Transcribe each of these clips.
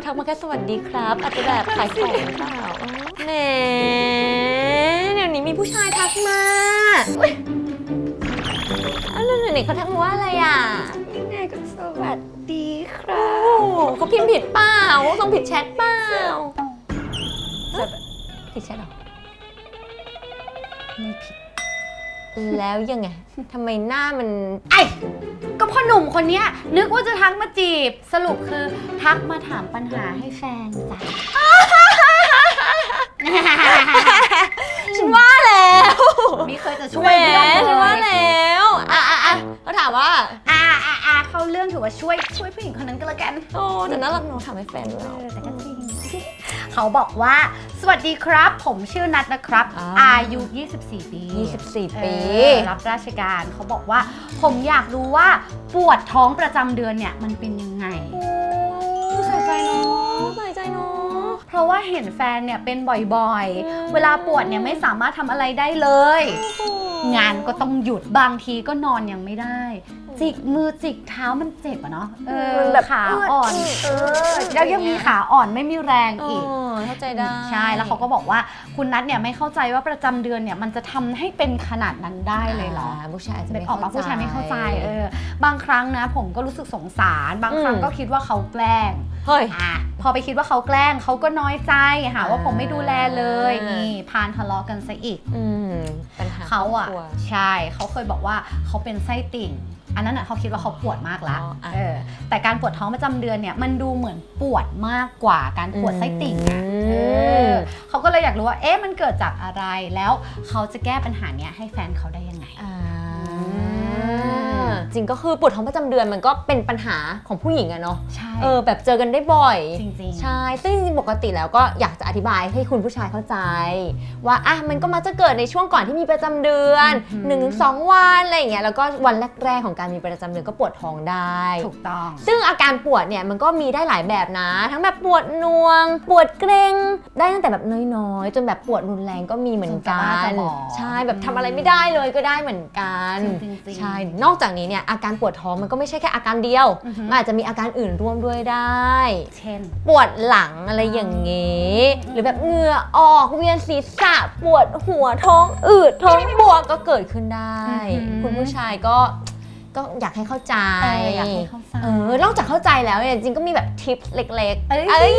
เขาทักมาแค่สวัสดีครับ อาจจะแบบขายของหรือเปล่าแหมเดี๋ยวนี้มีผู้ชายทักมาอุ๊ยอ้าวนั่นๆๆเขาทักมาว่าอะไรอะ ยังไงก็สวัสดีครัโอ้บเขาพิมพ์ผิดเปล่าส่งผิดแชทเปล่าผิดแชทเหรอ ไม่ผิด แล้วยังไงทำไมหน้ามันไอ้ ก็พ่อหนุ่มคนเนี้ยนึกว่าจะทักมาจีบ สรุปคือทักมาถามปัญหาให้แฟนจ้ะ ฉันว่าแล้วมีเคยจะแหช่มวยเรื่องฉันว่าเลยแล้วอะอะอะเขาถามว่าอ่าอ่าอ่าเข้าเรื่องถือว่าช่วยช่วยผู้หญิงคนนั้นก็แล้วกันโอ้แต่น่ารักเน้องถามให้แฟนเรา เออแต่ก็จริง เขาบอกว่า สวัสดีครับ ผมชื่อนัทนะครับ อ่า อายุ 24 ปี24 ปี เออรับราชการเขาบอกว่า ผมอยากรู้ว่าปวดท้องประจำเดือนเนี่ยมันเป็นยังไงใส่ใจเนอะใส่ใจเนาะ เพราะว่าเห็นแฟนเนี่ยเป็นบ่อยอืมๆเวลาปวดเนี่ยไม่สามารถทำอะไรได้เลย งานก็ต้องหยุดบางทีก็นอนยังไม่ได้จิกมือจิกเท้ามันเจ็บอะเนาะเออมันแบบขาอ่อนเอเอออแล้วยังมีขาอ่อนไม่มีแรงเออีกอเข้าใจได้ใช่แล้วเขาก็บอกว่าคุณนัทเนี่ยไม่เข้าใจว่าประจำเดือนเนี่ยมันจะทำให้เป็นขนาดนั้นได้เลยเหรอาผู้ชายอาจจะเป็ไม่นออกมาเข้าใจผู้ชายไม่เข้าใจเออบางครั้งนะ ผมก็รู้สึกสงสาร บางครั้งอืมก็คิดว่าเขาแกล้งเฮ้ย อะพอไปคิดว่าเขาแกล้งเขาก็น้อยใจหาว่าผมไม่ดูแลเลยอ่านี่ นี่พานทะเลาะกันซะอีก อืมปัญหาเขาอะครบครัว ใช่เขาเคยบอกว่าเขาเป็นไส้ติ่ง อันนั้นอะเขาคิดว่าเขาปวดมากละอ๋ออะเออแต่การปวดท้องประจำเดือนเนี่ยมันดูเหมือนปวดมากกว่าการปวดไส้ติ่งอะอืมเออเขาก็เลยอยากรู้ว่าเอ๊ะมันเกิดจากอะไรแล้วเขาจะแก้ปัญหาเนี้ยให้แฟนเขาได้ยังไงอ่าม จริงก็คือปวดท้องประจำเดือนมันก็เป็นปัญหาของผู้หญิงอะเนาะใช่เออแบบเจอกันได้บ่อย จริงๆ ใช่ ซึ่งจริงๆปกติแล้วก็อยากจะอธิบายให้คุณผู้ชายเข้าใจ ว่าอะมันก็มักจะเกิดในช่วงก่อนที่มีประจำเดือนอือหือ1นถึงสวันอะไรอย่างเงี้ยแล้วก็วันแรกๆของการมีประจำเดือนก็ปวดท้องได้ ถูกต้อง ซึ่งอาการปวดเนี่ยมันก็มีได้หลายแบบนะ ทั้งแบบปวดนวง ปวดเกร็งได้ตั้งแต่แบบน้อยๆ จนแบบปวดรุนแรงก็มีเหมือนกัจนจะบ้าจะนบอใช่แบบทำอะไรไม่ได้เลยก็ได้เหมือนกัน จริงๆใช่ นอกจากนี้เนี่ยอาการปวดท้องมันก็ไม่ใช่แค่อาการเดียว อือหือมันอาจจะมีอาการอื่นร่วมด้วยได้ เช่น ปวดหลังอะไรอย่างเงี้ หรือแบบเหงื่อออกเวียนศีรษะปวดหัวท้องอืดท้องบวมก็เกิดขึ้นได้ อือหือ คุณผู้ชายก็ ก็อยากให้เข้าใจเอออยากให้เข้าใจเออนอกจากเข้าใจแล้วเนี่ยจริงๆก็มีแบบทิปเล็กๆเอ้ยเอ้ย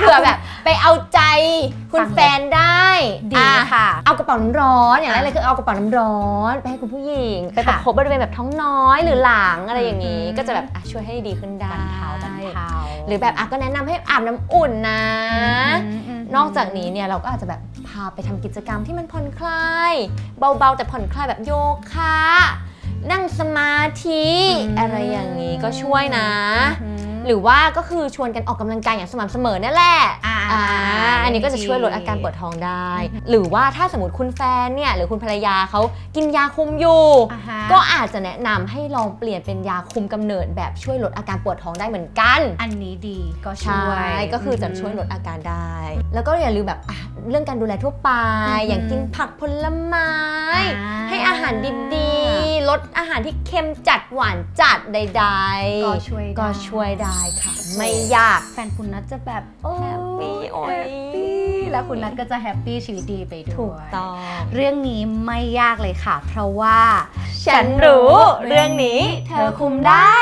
เผื่อแบบไปเอาใจคุฟัณงเลยแฟนได้ดีอะค่ะ เอากระเป๋าน้ำร้อนอย่างแรกอะเลยคือเอากระเป๋าน้ำร้อนไปให้คุณผู้หญิง ไปประค่ะคบบริเวณแบบท้องน้อยหรือหลังอะไรอย่างงี้อืมก็จะแบบอะช่วยให้ดีขึ้นได้บรรเทาบรรเทาหรือแบบอะก็แนะนำให้อาบน้ำอุ่นนะอืมมนอกจากนี้เนี่ยเราก็อาจจะแบบพาไปทำกิจกรรมที่มันผ่อนคลาย เบาๆแต่ผ่อนคลายแบบโยคะ นั่งสมาธิอืมอะไรอย่างนี้ก็ช่วยนะอืมหรือว่าก็คือชวนกันออกกำลังกายอย่างสม่ำเสมอนั่นแหละอ่าอ่าอันนี้ก็จะช่วยลดอาการปวดท้องได้ หรือว่าถ้าสมมติคุณแฟนเนี่ยหรือคุณภรรยาเขากินยาคุมอยู่อ่าฮะก็อาจจะแนะนำให้ลองเปลี่ยนเป็นยาคุมกำเนิดแบบช่วยลดอาการปวดท้องได้เหมือนกัน อันนี้ดีก็ใช่ช่วยก็คือจะช่วยลดอาการได้ แล้วก็อย่าลืมแบบอะ เรื่องการดูแลทั่วไปอือหืออย่างกินผักผลไม้อ่าให้อาหารดีๆ ลดอาหารที่เค็มจัดหวานจัดใดๆ ก็ช่วยได้ก็ช่วยได้ค่ะ ไม่ยากแฟนคุณนัทจะแบบโอ้แฮปปี้โอ้ยแฮปปี้แล้วคุณนัทก็จะแฮปปี้ชีวิตดีไปด้วย ถูกต้อง เรื่องนี้ไม่ยากเลยค่ะ เพราะว่า ฉันรู้เรื่องนี้เธอคุมได้